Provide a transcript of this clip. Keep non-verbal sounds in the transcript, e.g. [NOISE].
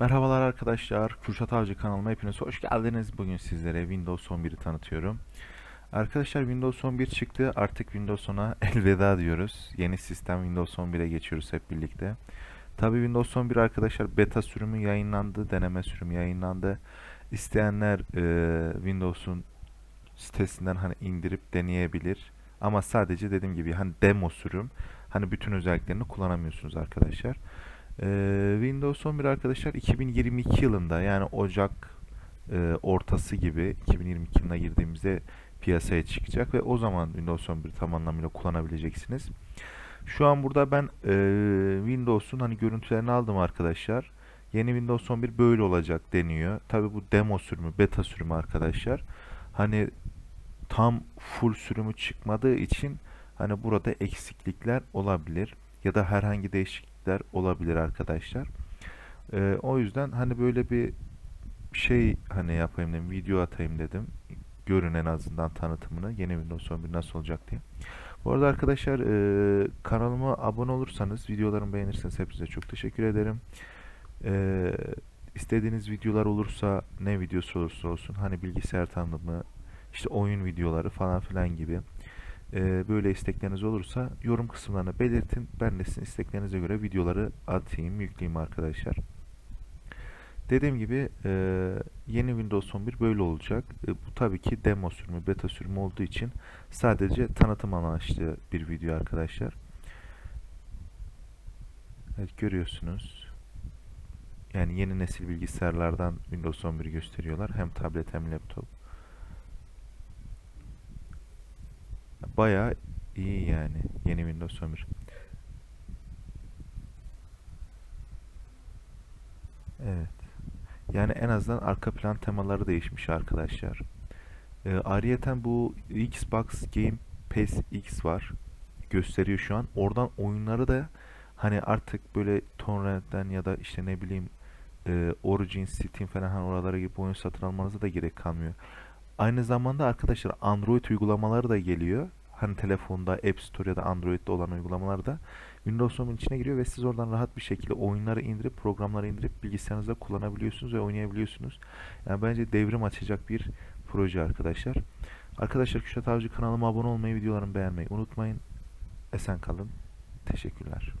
Merhabalar arkadaşlar. Kürşat Avcı kanalıma hepiniz hoş geldiniz. Bugün sizlere Windows 11'i tanıtıyorum. Arkadaşlar Windows 11 çıktı. Artık Windows 10'a [LAUGHS] elveda diyoruz. Yeni sistem Windows 11'e geçiyoruz hep birlikte. Tabi Windows 11 arkadaşlar beta sürümü yayınlandı. Deneme sürümü yayınlandı. İsteyenler e, Windows'un sitesinden hani indirip deneyebilir. Ama sadece dediğim gibi hani demo sürüm. Hani bütün özelliklerini kullanamıyorsunuz arkadaşlar. Ee, Windows 11 arkadaşlar 2022 yılında yani Ocak e, ortası gibi 2022 yılına girdiğimizde piyasaya çıkacak ve o zaman Windows 11 tam anlamıyla kullanabileceksiniz. Şu an burada ben e, Windows'un hani görüntülerini aldım arkadaşlar. Yeni Windows 11 böyle olacak deniyor. Tabi bu demo sürümü, beta sürümü arkadaşlar. Hani tam full sürümü çıkmadığı için hani burada eksiklikler olabilir ya da herhangi değişiklikler olabilir arkadaşlar. Ee, o yüzden hani böyle bir şey hani yapayım dedim, video atayım dedim. Görün en azından tanıtımını yeni Windows 11 nasıl olacak diye. Bu arada arkadaşlar e, kanalıma abone olursanız, videolarımı beğenirseniz hepinize çok teşekkür ederim. E, istediğiniz videolar olursa, ne videosu olursa olsun, hani bilgisayar tanıtımı, işte oyun videoları falan filan gibi e, böyle istekleriniz olursa yorum kısımlarına belirtin. Ben de sizin isteklerinize göre videoları atayım, yükleyeyim arkadaşlar. Dediğim gibi e, yeni Windows 11 böyle olacak. E, bu tabii ki demo sürümü, beta sürümü olduğu için sadece tanıtım amaçlı bir video arkadaşlar. Evet görüyorsunuz. Yani yeni nesil bilgisayarlardan Windows 11 gösteriyorlar. Hem tablet hem laptop. Bayağı iyi yani yeni Windows 11. Evet. Yani en azından arka plan temaları değişmiş arkadaşlar. Ee, ayrıyeten bu Xbox Game Pass X var. Gösteriyor şu an. Oradan oyunları da hani artık böyle torrentten ya da işte ne bileyim e, Origin, Steam falan hani oralara gibi oyun satın almanıza da gerek kalmıyor. Aynı zamanda arkadaşlar Android uygulamaları da geliyor. Hani telefonda App Store ya da Android'de olan uygulamalar da Windows 10'un içine giriyor ve siz oradan rahat bir şekilde oyunları indirip programları indirip bilgisayarınızda kullanabiliyorsunuz ve oynayabiliyorsunuz. Yani bence devrim açacak bir proje arkadaşlar. Arkadaşlar Küşat Avcı kanalıma abone olmayı, videolarımı beğenmeyi unutmayın. Esen kalın. Teşekkürler.